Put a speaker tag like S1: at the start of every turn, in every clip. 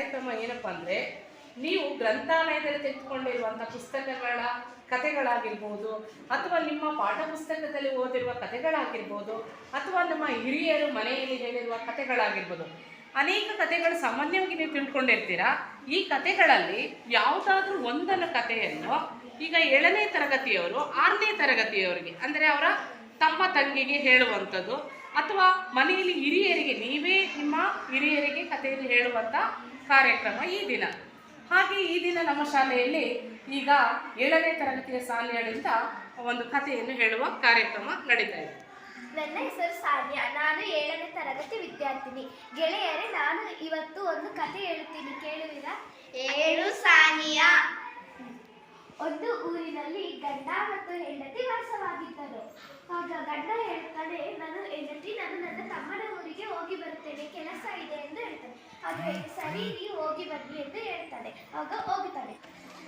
S1: ಕಾರ್ಯಕ್ರಮ ಏನಪ್ಪ ಅಂದರೆ ನೀವು ಗ್ರಂಥಾಲಯದಲ್ಲಿ ತೆಗೆದುಕೊಂಡಿರುವಂಥ ಪುಸ್ತಕಗಳ ಕಥೆಗಳಾಗಿರ್ಬೋದು, ಅಥವಾ ನಿಮ್ಮ ಪಾಠ ಪುಸ್ತಕದಲ್ಲಿ ಓದಿರುವ ಕಥೆಗಳಾಗಿರ್ಬೋದು, ಅಥವಾ ನಮ್ಮ ಹಿರಿಯರು ಮನೆಯಲ್ಲಿ ಹೇಳಿರುವ ಕಥೆಗಳಾಗಿರ್ಬೋದು, ಅನೇಕ ಕಥೆಗಳು ಸಾಮಾನ್ಯವಾಗಿ ನೀವು ತಿಳ್ಕೊಂಡಿರ್ತೀರಾ? ಈ ಕಥೆಗಳಲ್ಲಿ ಯಾವುದಾದ್ರೂ ಒಂದನ್ನು ಕಥೆಯನ್ನು ಈಗ ಏಳನೇ ತರಗತಿಯವರು, ಆರನೇ ತರಗತಿಯವರಿಗೆ, ಅಂದರೆ ಅವರ ತಮ್ಮ ತಂಗಿಗೆ ಹೇಳುವಂಥದ್ದು, ಅಥವಾ ಮನೆಯಲ್ಲಿ ಹಿರಿಯರಿಗೆ, ನೀವೇ ನಿಮ್ಮ ಹಿರಿಯರಿಗೆ ಕಥೆಯಲ್ಲಿ ಹೇಳುವಂಥ ಕಾರ್ಯಕ್ರಮ ಈ ದಿನ. ಹಾಗೆ ಈ ದಿನ ನಮ್ಮ ಶಾಲೆಯಲ್ಲಿ ಈಗ ಏಳನೇ ತರಗತಿಯ ಶಾಲೆಗಳಿಂದ ಒಂದು ಕಥೆಯನ್ನು ಹೇಳುವ ಕಾರ್ಯಕ್ರಮ ನಡೀತಾ ಇದೆ.
S2: ನನ್ನ ಹೆಸರು ಸಾನ್ಯಾ ನಾನು ಏಳನೇ ತರಗತಿ ವಿದ್ಯಾರ್ಥಿನಿ. ಗೆಳೆಯರೇ ನಾನು ಇವತ್ತು ಒಂದು ಕತೆ ಹೇಳುತ್ತೀನಿ. ಕೇಳುವಿರಾ?
S3: ಏಳು ಸಾನಿಯಾ.
S2: ಒಂದು ಊರಿನಲ್ಲಿ ಗಂಡ ಮತ್ತು ಹೆಂಡತಿ ವಾಸವಾಗಿದ್ದರು. ಆಗ ಗಂಡ ಹೇಳ್ತಾನೆ, ನಾನು ಹೆಂಡತಿ, ನಾನು ನನ್ನ ತಮ್ಮನ ಊರಿಗೆ ಹೋಗಿ ಬರುತ್ತೇನೆ, ಕೆಲಸ ಇದೆ ಎಂದು ಹೇಳ್ತಾನೆ. ಆಗ ಸರಿ ನೀವು ಹೋಗಿ ಬನ್ನಿ ಎಂದು ಹೇಳ್ತಾನೆ. ಆಗ ಹೋಗುತ್ತಾನೆ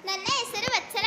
S3: ನನ್ನ ಹೆಸರು ವತ್ಸಲ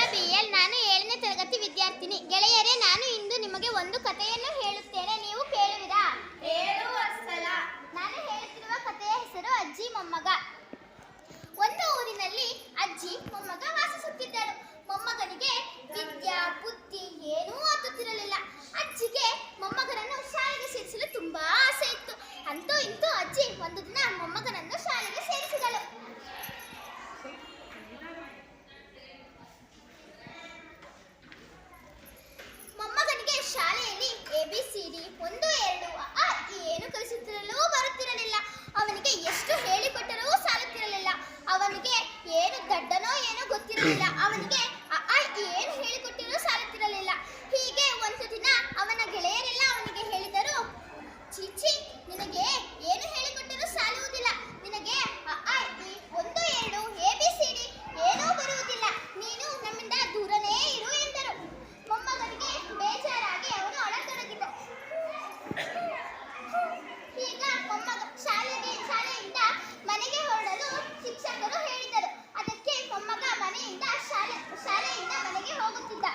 S3: ಶಾಲೆ ಶಾಲೆಯಿಂದ ಮನೆಗೆ ಹೋಗುತ್ತಿದ್ದ.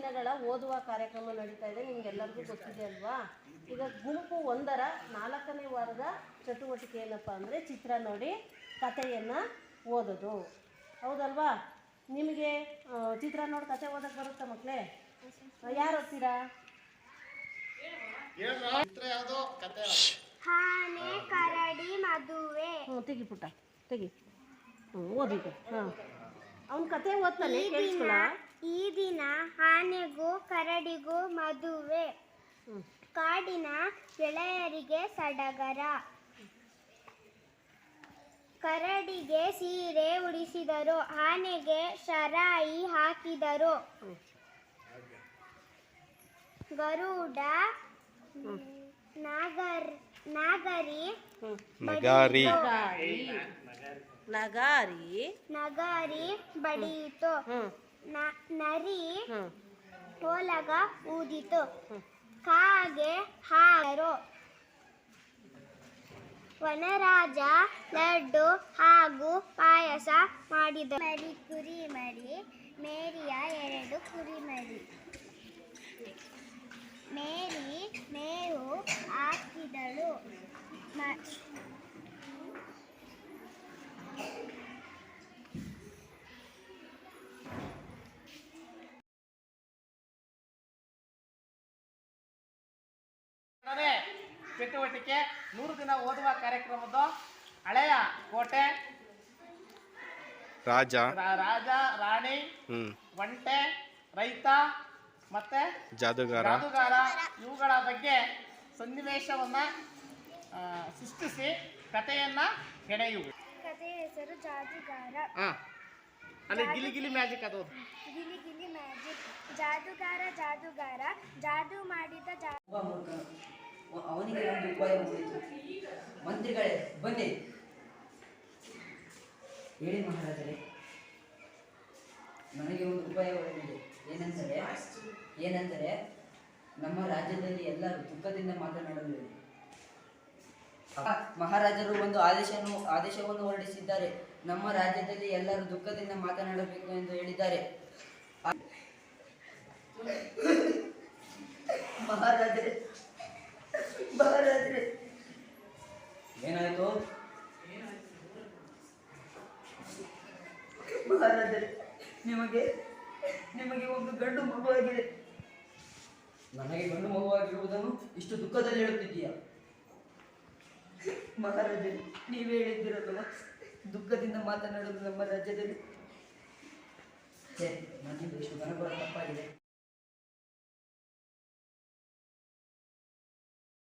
S4: ದಿನಗಳ ಓದುವ ಕಾರ್ಯಕ್ರಮ ನಡೀತಾ ಇದೆ ನಿಮ್ಗೆಲ್ಲರಿಗೂ ಗೊತ್ತಿದೆ ಅಲ್ವಾ? ಈಗ ಗುಂಪು ಒಂದರ ನಾಲ್ಕನೇ ವಾರದ ಚಟುವಟಿಕೆ ಏನಪ್ಪ ಅಂದರೆ ಚಿತ್ರ ನೋಡಿ ಕಥೆಯನ್ನು ಓದೋದು. ಹೌದಲ್ವಾ? ನಿಮಗೆ ಚಿತ್ರ ನೋಡಿ ಕತೆ ಓದಕ್ಕೆ ಬರುತ್ತಾ ಮಕ್ಕಳೇ ಯಾರು ಓದ್ತೀರಾ?
S2: ಆನೆ ಕರಡಿ ಮದುವೆ.
S4: ಹ್ಞೂ ತೆಗಿ ಪುಟ್ಟ ತೆಗಿ. ಹ್ಞೂ ಹಾ ಹಾಂ. ಅವ್ನ ಕತೆ ಓದ್ತಾನೆ ಕೇಳಿಸ್ಕೊಳ?
S2: ಈ ದಿನ ಆನೆಗೂ ಕರಡಿಗೂ ಮದುವೆ. ಕಾಡಿನ ಗೆಳೆಯರಿಗೆ ಸಡಗರ. ಕರಡಿಗೆ ಸೀರೆ ಉಡಿಸಿದರು ಆನೆಗೆ ಶರಾಯಿ ಹಾಕಿದರು. ಗರುಡ ನಾಗರ್ ನಾಗರಿ
S5: ನಗಾರಿ.
S4: ನಗಾರಿ ನಗಾರಿ.
S2: ನಗಾರಿ ಬಡಿಯಿತು. ನರಿ ಹೋಲಗ ಊದಿತು. ಕಾಗೆ ಹಾರು. ವನರಾಜ ಲಡ್ಡು ಹಾಗೂ ಪಾಯಸ ಮಾಡಿದ. ಮರಿ ಕುರಿ ಮರಿ ಮೇರಿಯ ಎರಡು ಕುರಿ ಮರಿ.
S3: ಮೇರಿ ಮೇವು ಹಾಕಿದಳು.
S5: ಚಟುವಟಿಕೆ ನೂರು ದಿನ ಓದುವ ಕಾರ್ಯಕ್ರಮದ ಹಳೆಯ ಕೋಟೆ.
S6: ರಾಜ.
S5: ರಾ- ರಾಜ ರಾಣಿ
S6: ಹ್ಮ್.
S5: ಒಂಟೆ ರೈತ ಮತ್ತೆ
S6: ಜಾದುಗಾರ.
S5: ಜಾದುಗಾರ. ಇವುಗಳ ಬಗ್ಗೆ ಸನ್ನಿವೇಶವನ್ನ ಆ, ಸೃಷ್ಟಿಸಿ ಕಥೆಯನ್ನ ಹೆಣೆಯುವುದು.
S2: ಕಥೆಯ ಹೆಸರು ಜಾದುಗಾರ.
S5: ಹಾ ಅಲ್ಲಿ ಗಿಲಿ ಗಿಲಿ ಮ್ಯಾಜಿಕ್ ಅದು.
S2: ಗಿಲಿ ಗಿಲಿ ಮ್ಯಾಜಿಕ್. ಜಾದುಗಾರ ಜಾದುಗಾರ. ಜಾದು ಮಾಡಿದ ಜಾ
S7: ಅವನಿಗೆ ಒಂದು ಉಪಾಯ ಮಂತ್ರಿಗಳೇ, ಬನ್ನಿ. ಹೇಳಿ ಮಹಾರಾಜರೇ. ನನಗೆ ಒಂದು ಉಪಾಯ ಒಳಗಿದೆ ಏನಂದರೆ ಏನಂದರೆ, ನಮ್ಮ ರಾಜ್ಯದಲ್ಲಿ ಎಲ್ಲರೂ ದುಃಖದಿಂದ ಮಾತನಾಡಲು ಮಹಾರಾಜರು ಒಂದು ಆದೇಶವನ್ನು ಆದೇಶವನ್ನು ಹೊರಡಿಸಿದ್ದಾರೆ. ನಮ್ಮ ರಾಜ್ಯದಲ್ಲಿ ಎಲ್ಲರೂ ದುಃಖದಿಂದ ಮಾತನಾಡಬೇಕು ಎಂದು ಹೇಳಿದ್ದಾರೆ. ಮಹಾರಾಜರೇ ಏನಾಯ್ತು? ಮಹಾರಾಜರೇ ನಿಮಗೆ ನಿಮಗೆ ಒಂದು ಗಂಡು ಮಗುವಾಗಿದೆ. ನನಗೆ ಗಂಡು ಮಗುವಾಗಿರುವುದನ್ನು ಇಷ್ಟು ದುಃಖದಲ್ಲಿ ಹೇಳುತ್ತಿದ್ದೀಯಾ? ಮಹಾರಾಜರೇ ನೀವೇ ಹೇಳಿದ್ದೀರಲ್ಲ ದುಃಖದಿಂದ ಮಾತನಾಡಲು ನಮ್ಮ ರಾಜ್ಯದಲ್ಲಿ. ಸರಿ ನನ್ನಿಂದ ಇಷ್ಟು ತಪ್ಪಾಗಿದೆ.